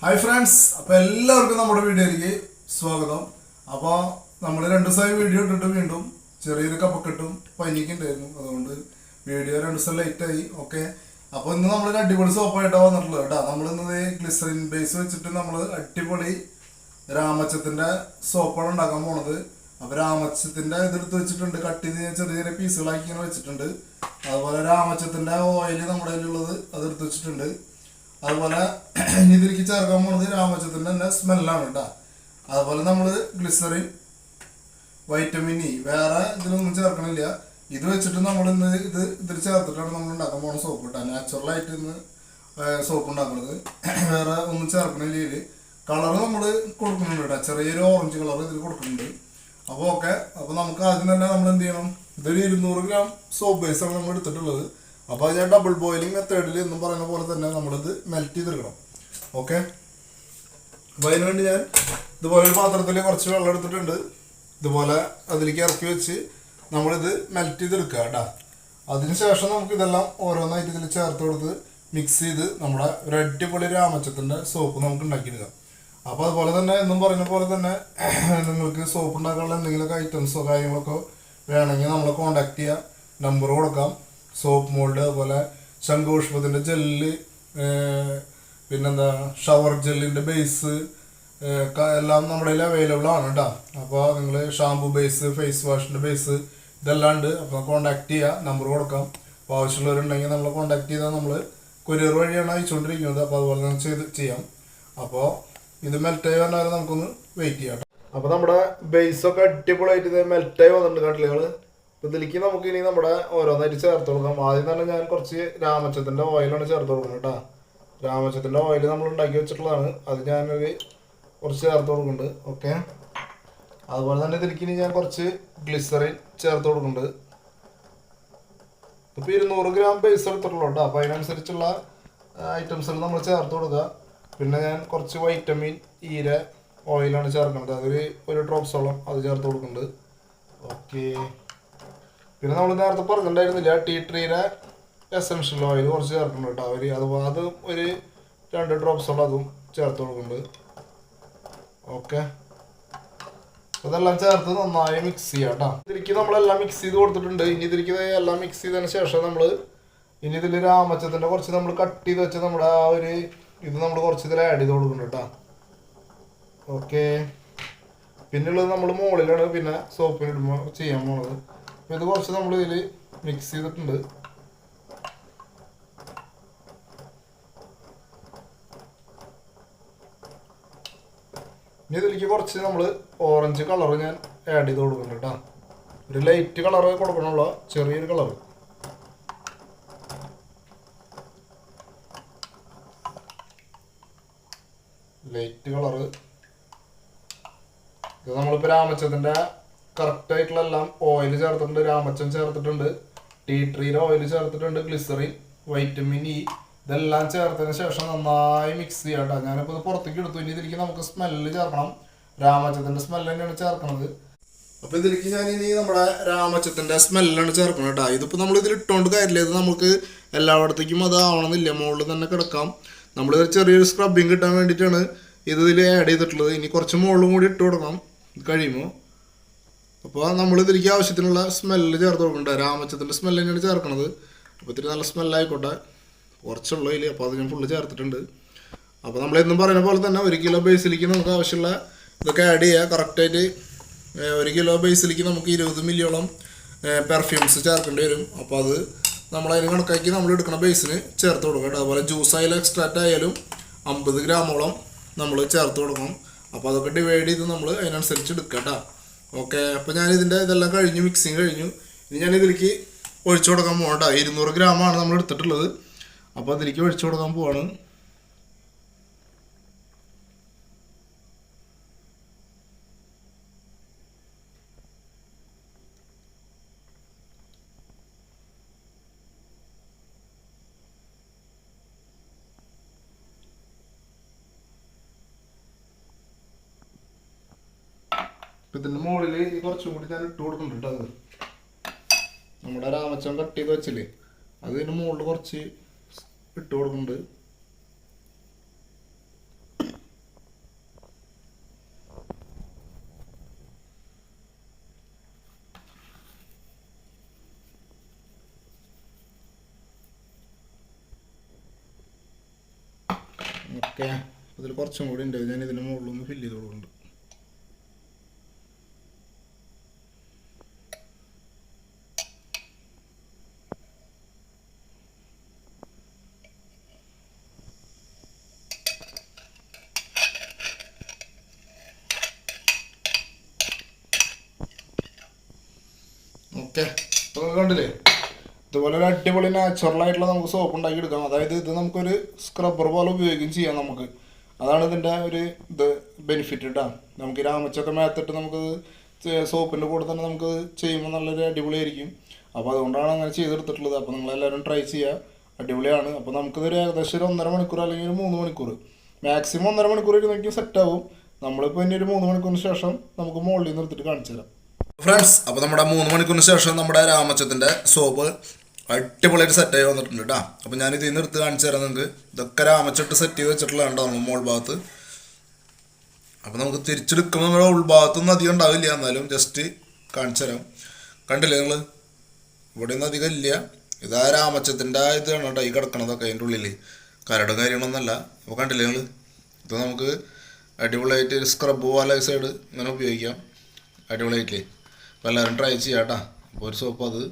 Hi friends അപ്പൊ എല്ലാവർക്കും നമ്മുടെ വീഡിയോയിലേക്ക് സ്വാഗതം. അപ്പൊ നമ്മൾ രണ്ടു ദിവസമായി വീഡിയോ ഇട്ടിട്ട് വീണ്ടും ചെറിയൊരു കപ്പക്കെട്ടും പനിയൊക്കെ ഉണ്ടായിരുന്നു. അതുകൊണ്ട് വീഡിയോ രണ്ടു ദിവസം ലേറ്റ് ആയി. ഓക്കെ അപ്പൊ ഇന്ന് നമ്മളൊരു അടിപൊളി സോപ്പായിട്ടാണ് വന്നിട്ടുള്ളത് കേട്ടോ. നമ്മൾ ഇന്ന് ഗ്ലിസറിൻ ബേസ് വെച്ചിട്ട് നമ്മൾ അടിപൊളി രാമച്ചത്തിന്റെ സോപ്പാണ് ഉണ്ടാക്കാൻ പോണത്. അപ്പൊ രാമച്ചത്തിന്റെ ഇതെടുത്ത് വെച്ചിട്ടുണ്ട്. കട്ട് ചെയ്ത് ഞാൻ ചെറിയ ചെറിയ പീസുകളാക്കി ഇങ്ങനെ വെച്ചിട്ടുണ്ട്. അതുപോലെ രാമച്ചത്തിന്റെ ഓയിൽ നമ്മുടെ കയ്യിലുള്ളത് അതെടുത്ത് വെച്ചിട്ടുണ്ട്. അതുപോലെ ഇനി ഇതിലേക്ക് ചേർക്കാൻ പോണത് രാമചന്ദ്രന്റെ തന്നെ സ്മെല്ലാണ് കേട്ടോ. അതുപോലെ നമ്മൾ ഗ്ലിസറിൻ വൈറ്റമിൻ ഇ വേറെ ഇതിലൊന്നും ചേർക്കണില്ല. ഇത് വെച്ചിട്ട് നമ്മൾ ഇന്ന് ഇത് ഇതിൽ ചേർത്തിട്ടാണ് നമ്മൾ ഉണ്ടാക്കാൻ പോണ സോപ്പ് കേട്ടോ. നാച്ചുറൽ ആയിട്ട് ഇന്ന് സോപ്പ് ഉണ്ടാക്കുന്നത് വേറെ ഒന്നും ചേർക്കണില്ല ഇതിൽ കളർ നമ്മൾ കൊടുക്കുന്നുണ്ട് കേട്ടോ. ചെറിയൊരു ഓറഞ്ച് കളർ ഇതിൽ കൊടുക്കുന്നുണ്ട്. അപ്പോൾ ഓക്കെ അപ്പോൾ നമുക്ക് ആദ്യം തന്നെ നമ്മൾ എന്ത് ചെയ്യണം? ഇതൊരു ഇരുന്നൂറ് ഗ്രാം സോപ്പ് ബേസാണ് നമ്മൾ എടുത്തിട്ടുള്ളത്. അപ്പോൾ അത് ഞാൻ ഡബിൾ ബോയിലിംഗ് മെത്തേഡിൽ എന്നും പറയുന്ന പോലെ തന്നെ നമ്മളിത് മെൽറ്റ് ചെയ്തെടുക്കണം. ഓക്കെ അപ്പോൾ അതിന് വേണ്ടി ഞാൻ ഇതുപോലെ ഒരു പാത്രത്തിൽ കുറച്ച് വെള്ളം എടുത്തിട്ടുണ്ട്. ഇതുപോലെ അതിലേക്ക് ഇറക്കി വെച്ച് നമ്മളിത് മെൽറ്റ് ചെയ്തെടുക്കുക കേട്ടോ. അതിനുശേഷം നമുക്ക് ഇതെല്ലാം ഓരോന്നായിട്ട് ഇതിൽ ചേർത്ത് കൊടുത്ത് മിക്സ് ചെയ്ത് നമ്മുടെ ഒരു അടിപൊളി രാമച്ചത്തിന്റെ സോപ്പ് നമുക്ക് ഉണ്ടാക്കിയെടുക്കാം. അപ്പോൾ അതുപോലെ തന്നെ എന്നും പറഞ്ഞ പോലെ തന്നെ നിങ്ങൾക്ക് സോപ്പ് ഉണ്ടാക്കാനുള്ള എന്തെങ്കിലുമൊക്കെ ഐറ്റംസോ കാര്യങ്ങളൊക്കെ വേണമെങ്കിൽ നമ്മളെ കോണ്ടാക്ട് ചെയ്യാം. നമ്പർ കൊടുക്കാം. സോപ്പ് മോൾഡ് അതുപോലെ ശംഖുപുഷ്പത്തിന്റെ ജെല്ല് പിന്നെന്താ ഷവർ ജെല്ലിന്റെ ബേസ് എല്ലാം നമ്മുടെ കയ്യിൽ അവൈലബിൾ ആണ് കേട്ടോ അപ്പോൾ നിങ്ങൾ ഷാംപൂ ബേസ് ഫേസ് വാഷിന്റെ ബേസ് ഇതെല്ലാം ഉണ്ട്. അപ്പോൾ കോണ്ടാക്ട് ചെയ്യുക നമ്പർ കൊടുക്കാം. അപ്പോൾ ആവശ്യമുള്ളവരുണ്ടെങ്കിൽ നമ്മൾ കോണ്ടാക്ട് ചെയ്താൽ നമ്മൾ കൊറിയർ വഴിയാണ് അയച്ചുകൊണ്ടിരിക്കുന്നത്. അപ്പോൾ അതുപോലെ തന്നെ ചെയ്ത് ചെയ്യാം. അപ്പോൾ ഇത് മെൽറ്റായി വന്നാൽ നമുക്കൊന്ന് വെയിറ്റ് ചെയ്യാം അപ്പോൾ നമ്മുടെ ബേസൊക്കെ അടിപൊളിയായിട്ട് ഇത് മെൽറ്റായി വന്നിട്ടുണ്ട്. കട്ടിലുകൾ ഇതിലേക്ക് നമുക്ക് ഇനി നമ്മുടെ ഓരോന്നായിട്ട് ചേർത്ത് കൊടുക്കാം. ആദ്യം തന്നെ ഞാൻ കുറച്ച് രാമച്ചത്തിന്റെ ഓയിലാണ് ചേർത്ത് കൊടുക്കുന്നത് കേട്ടോ. രാമച്ചത്തിന്റെ ഓയിൽ നമ്മൾ ഉണ്ടാക്കി വെച്ചിട്ടുള്ളതാണ്. അത് ഞാനൊരു കുറച്ച് ചേർത്ത് കൊടുക്കുന്നുണ്ട്. ഓക്കെ അതുപോലെ തന്നെ ഇതിലേക്ക് ഇനി ഞാൻ കുറച്ച് ഗ്ലിസറിൻ ചേർത്ത് കൊടുക്കുന്നുണ്ട്. ഇപ്പോൾ ഇരുന്നൂറ് ഗ്രാം ബേസ് എടുത്തിട്ടുള്ളൂ കേട്ടോ. അപ്പോൾ അതിനനുസരിച്ചുള്ള ഐറ്റംസുകൾ നമ്മൾ ചേർത്ത് കൊടുക്കുക. പിന്നെ ഞാൻ കുറച്ച് വൈറ്റമിൻ ഈര ഓയിലാണ് ചേർക്കുന്നത്. അതൊരു ഒരു ഡ്രോപ്സോളം അത് ചേർത്ത് കൊടുക്കുന്നുണ്ട്. ഓക്കെ പിന്നെ നമ്മൾ നേരത്തെ പറഞ്ഞിട്ടുണ്ടായിരുന്നില്ല ടീ ട്രീയുടെ എസെൻഷ്യൽ ഓയിൽ കുറച്ച് ചേർക്കുന്നുണ്ട് കേട്ടോ അവർ അത് അത് ഒരു രണ്ട് ഡ്രോപ്സോളം അതും ചേർത്ത് കൊടുക്കുന്നുണ്ട്. ഓക്കെ അതെല്ലാം ചേർത്ത് നന്നായി മിക്സ് ചെയ്യാം കേട്ടോ. ഇതിലേക്ക് നമ്മളെല്ലാം മിക്സ് ചെയ്ത് കൊടുത്തിട്ടുണ്ട്. ഇനി ഇതിലേക്ക് എല്ലാം മിക്സ് ചെയ്തതിന് ശേഷം നമ്മൾ ഇനി ഇതിൽ രാമച്ചത്തിന്റെ കുറച്ച് നമ്മൾ കട്ട് ചെയ്ത് വെച്ച് നമ്മുടെ ആ ഒരു ഇത് നമ്മൾ കുറച്ച് ഇതിൽ ആഡ് ചെയ്ത് കൊടുക്കുന്നുണ്ട് കേട്ടോ. ഓക്കെ പിന്നുള്ളത് നമ്മൾ മുകളിലാണ് പിന്നെ സോപ്പിനിടുമ്പോൾ ചെയ്യാൻ പോണത്. ഇത് കുറച്ച് നമ്മൾ ഇതിൽ മിക്സ് ചെയ്തിട്ടുണ്ട്. ഇനി ഇതിലേക്ക് കുറച്ച് നമ്മൾ ഓറഞ്ച് കളർ ഞാൻ ആഡ് ചെയ്ത് കൊടുക്കുന്നുണ്ട് കേട്ടോ. ഒരു ലൈറ്റ് കളർ കൊടുക്കണുള്ള ചെറിയൊരു കളർ ലൈറ്റ് കളർ ഇത് നമ്മളിപ്പോൾ രാമച്ചത്തിന്റെ കറക്റ്റ് ആയിട്ടുള്ള എല്ലാം ഓയിൽ ചേർത്തിട്ടുണ്ട് രാമച്ചൻ ചേർത്തിട്ടുണ്ട് ടീ ട്രീയുടെ ഓയിൽ ചേർത്തിട്ടുണ്ട് ഗ്ലിസറിൻ വൈറ്റമിൻ ഇ ഇതെല്ലാം ചേർത്തതിന് ശേഷം നന്നായി മിക്സ് ചെയ്യാം കേട്ടോ ഞാനിപ്പോൾ ഇത് പുറത്തേക്ക് എടുത്തു. ഇനി ഇതിലേക്ക് നമുക്ക് സ്മെല്ല് ചേർക്കണം. രാമച്ചത്തിന്റെ സ്മെല്ല് തന്നെയാണ് ചേർക്കണത് അപ്പോൾ ഇതിലേക്ക് ഞാൻ ഇനി നമ്മുടെ രാമച്ചത്തിന്റെ സ്മെല്ലാണ് ചേർക്കുന്നത് കേട്ടോ. ഇതിപ്പോൾ നമ്മൾ ഇതിൽ ഇട്ടുകൊണ്ട് കാര്യമില്ല. ഇത് നമുക്ക് എല്ലായിടത്തേക്കും അത് ആവണമെന്നില്ല. മുകളിൽ തന്നെ കിടക്കാം. നമ്മൾ ചെറിയൊരു സ്ക്രബിങ് കിട്ടാൻ വേണ്ടിയിട്ടാണ് ഇത് ഇതിൽ ആഡ് ചെയ്തിട്ടുള്ളത്. ഇനി കുറച്ച് മുകളിലും കൂടി ഇട്ട് കൊടുക്കണം. കഴിയുമോ അപ്പോൾ നമ്മൾ ഇതിലേക്ക് ആവശ്യത്തിനുള്ള സ്മെല്ല് ചേർത്ത് കൊടുക്കണ്ട രാമച്ചത്തിന്റെ സ്മെല്ല് തന്നെയാണ് ചേർക്കണത്. അപ്പോൾ ഇത്തിരി നല്ല സ്മെല്ലായിക്കോട്ടെ കുറച്ചുള്ള ഇതിൽ അപ്പോൾ അത് ഞാൻ ഫുള്ള് ചേർത്തിട്ടുണ്ട്. അപ്പോൾ നമ്മൾ എന്നും പറയുന്ന പോലെ തന്നെ ഒരു കിലോ ബേസിലേക്ക് നമുക്ക് ആവശ്യമുള്ള ഇതൊക്കെ ആഡ് ചെയ്യുക കറക്റ്റായിട്ട് ഒരു കിലോ ബേസിലേക്ക് നമുക്ക് ഇരുപത് മില്ലിയോളം പെർഫ്യൂംസ് ചേർക്കേണ്ടി വരും. അപ്പോൾ അത് നമ്മൾ അതിന് കണക്കാക്കി നമ്മൾ എടുക്കുന്ന ബേസിന് ചേർത്ത് കൊടുക്കണം അതുപോലെ ജ്യൂസ് ആയാലും എക്സ്ട്രാക്റ്റ് ആയാലും അമ്പത് ഗ്രാമോളം നമ്മൾ ചേർത്ത് കൊടുക്കണം. അപ്പോൾ അതൊക്കെ ഡിവൈഡ് ചെയ്ത് നമ്മൾ അതിനനുസരിച്ച് എടുക്കാം കേട്ടോ. ഓക്കെ അപ്പോൾ ഞാൻ ഇതിന്റെ ഇതെല്ലാം കഴിഞ്ഞു മിക്സിങ് കഴിഞ്ഞു. ഇനി ഞാൻ ഇതിലേക്ക് ഒഴിച്ചു കൊടുക്കാൻ പോകണ്ട. ഇരുന്നൂറ് ഗ്രാമാണ് നമ്മൾ എടുത്തിട്ടുള്ളത് അപ്പോൾ അതിലേക്ക് ഒഴിച്ചു കൊടുക്കാൻ പോവാണ്. ഇതിന്റെ മുകളിൽ കുറച്ചും കൂടി ഞാൻ ഇട്ട് കൊടുക്കുന്നുണ്ട് അത്. നമ്മുടെ രാമച്ചൻ കട്ട് ചെയ്ത് വെച്ചില്ലേ അത് ഇതിന്റെ മുകളിൽ കുറച്ച് ഇട്ട് കൊടുക്കുന്നുണ്ട് ഓക്കെ അതിൽ കുറച്ചും കൂടി ഉണ്ട്. ഞാൻ ഇതിന് മുകളിലൊന്ന് ഫില്ല് ചെയ്ത് കൊടുക്കുന്നുണ്ട്. ഓക്കെ. ഇപ്പോൾ കണ്ടില്ലേ? ഇതുപോലെ ഒരു അടിപൊളി നാച്ചുറൽ ആയിട്ടുള്ള നമുക്ക് സോപ്പ് ഉണ്ടാക്കി എടുക്കാം. അതായത് ഇത് നമുക്കൊരു സ്ക്രബ്ബർ പോലെ ഉപയോഗിക്കുകയും ചെയ്യാം നമുക്ക്. അതാണ് ഇതിന്റെ ഒരു ഇത് ബെനിഫിറ്റ് കേട്ടോ നമുക്ക് രാമച്ചൊക്കെ മേത്തിട്ട് നമുക്ക് സോപ്പിന്റെ കൂടെ തന്നെ നമുക്ക് ചെയ്യുമ്പോൾ നല്ലൊരു അടിപൊളിയായിരിക്കും. അപ്പോൾ അതുകൊണ്ടാണ് അങ്ങനെ ചെയ്തെടുത്തിട്ടുള്ളത്. അപ്പോൾ നിങ്ങളെല്ലാവരും ട്രൈ ചെയ്യുക അടിപൊളിയാണ്. അപ്പോൾ നമുക്കിതൊരു ഏകദേശം ഒരു ഒന്നര മണിക്കൂർ അല്ലെങ്കിൽ ഒരു മൂന്ന് മണിക്കൂർ. മാക്സിമം ഒന്നര മണിക്കൂർ ഇരുന്നെങ്കിൽ സെറ്റ് ആവും. നമ്മളിപ്പോൾ ഇനി ഒരു മൂന്ന് മണിക്കൂറിന് ശേഷം നമുക്ക് മുകളിൽ എടുത്തിട്ട് കാണിച്ചു തരാം ഫ്രണ്ട്സ് അപ്പോൾ നമ്മുടെ മൂന്ന് മണിക്കൂറിന് ശേഷം നമ്മുടെ രാമച്ചത്തിന്റെ സോപ്പ് അടിപൊളിയായിട്ട് ആയി വന്നിട്ടുണ്ട് കേട്ടോ അപ്പോൾ ഞാൻ ഇതിൽ നിന്ന് എടുത്ത് കാണിച്ചു തരാം നിങ്ങൾക്ക്. ഇതൊക്കെ രാമച്ചിട്ട് സെറ്റ് ചെയ്ത് വെച്ചിട്ടുള്ളതാണ് നമ്മൾ മോൾ ഭാഗത്ത്? അപ്പോൾ നമുക്ക് തിരിച്ചെടുക്കുമ്പോൾ നമ്മുടെ ഉൾഭാഗത്തൊന്നും അധികം ഉണ്ടാവില്ല. എന്നാലും ജസ്റ്റ് കാണിച്ചു തരാം. കണ്ടില്ലേ നിങ്ങൾ ഇവിടെ ഒന്നും അധികം ഇല്ല. ഇതാ രാമച്ചത്തിന്റെ ഇതാണ് കേട്ടോ ഈ കിടക്കണതൊക്കെ അതിന്റെ ഉള്ളിൽ കരട് കാര്യങ്ങളൊന്നുമല്ല. അപ്പോൾ കണ്ടില്ലേ നിങ്ങൾ ഇത് നമുക്ക് അടിപൊളിയായിട്ട് സ്ക്രബ് പോലെ സൈഡ് ഇങ്ങനെ ഉപയോഗിക്കാം. അടിപൊളിയായിട്ടില്ലേ? അപ്പോൾ എല്ലാവരും ട്രൈ ചെയ്യാം അപ്പോൾ ഒരു സോപ്പ് അത്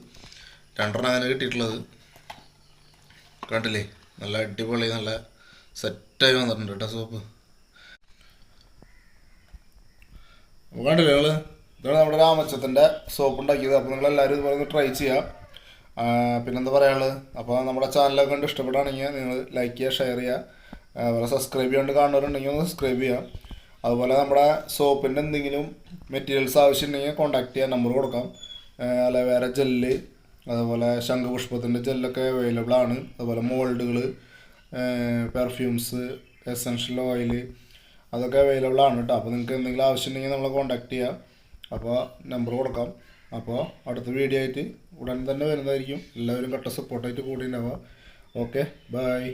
രണ്ടെണ്ണം അങ്ങനെ കിട്ടിയിട്ടുള്ളത്. കണ്ടില്ലേ? നല്ല അടിപൊളി നല്ല സെറ്റായി വന്നിട്ടുണ്ട് കേട്ടോ സോപ്പ് അപ്പോൾ കണ്ടില്ലേ നിങ്ങൾ ഇതാണ് നമ്മുടെ രാമച്ചത്തിന്റെ സോപ്പ് ഉണ്ടാക്കിയത്. അപ്പോൾ നിങ്ങൾ എല്ലാവരും ഇതുപോലെ ഒന്ന് ട്രൈ ചെയ്യാം. പിന്നെന്താ പറയാനുള്ളത്? അപ്പോൾ നമ്മുടെ ചാനലൊക്കെ കണ്ട് ഇഷ്ടപ്പെടുകയാണെങ്കിൽ നിങ്ങൾ ലൈക്ക് ചെയ്യുക ഷെയർ ചെയ്യുക. അതുപോലെ സബ്സ്ക്രൈബ് ചെയ്യാണ്ട് കാണുന്നവരുണ്ടെങ്കിൽ ഒന്ന് സബ്സ്ക്രൈബ് ചെയ്യാം. അതുപോലെ നമ്മുടെ സോപ്പിന്റെ എന്തെങ്കിലും മെറ്റീരിയൽസ് ആവശ്യമുണ്ടെങ്കിൽ കോൺടാക്ട് ചെയ്യാൻ നമ്പർ കൊടുക്കാം. അല്ല വേറെ ജെല്ല് അതുപോലെ ശംഖുപുഷ്പത്തിന്റെ ജെല്ലൊക്കെ അവൈലബിൾ ആണ്. അതുപോലെ മോൾഡുകൾ പെർഫ്യൂംസ് എസൻഷ്യൽ ഓയിൽ അതൊക്കെ അവൈലബിൾ ആണ് കേട്ടോ അപ്പോൾ നിങ്ങൾക്ക് എന്തെങ്കിലും ആവശ്യമുണ്ടെങ്കിൽ നമ്മളെ കോൺടാക്ട് ചെയ്യാം. അപ്പോൾ നമ്പർ കൊടുക്കാം. അപ്പോൾ അടുത്ത വീഡിയോ ആയിട്ട് ഉടൻ തന്നെ വരുന്നതായിരിക്കും. എല്ലാവരും കട്ട സപ്പോർട്ടായിട്ട് കൂടി ഉണ്ടാവുക ഓക്കെ ബൈ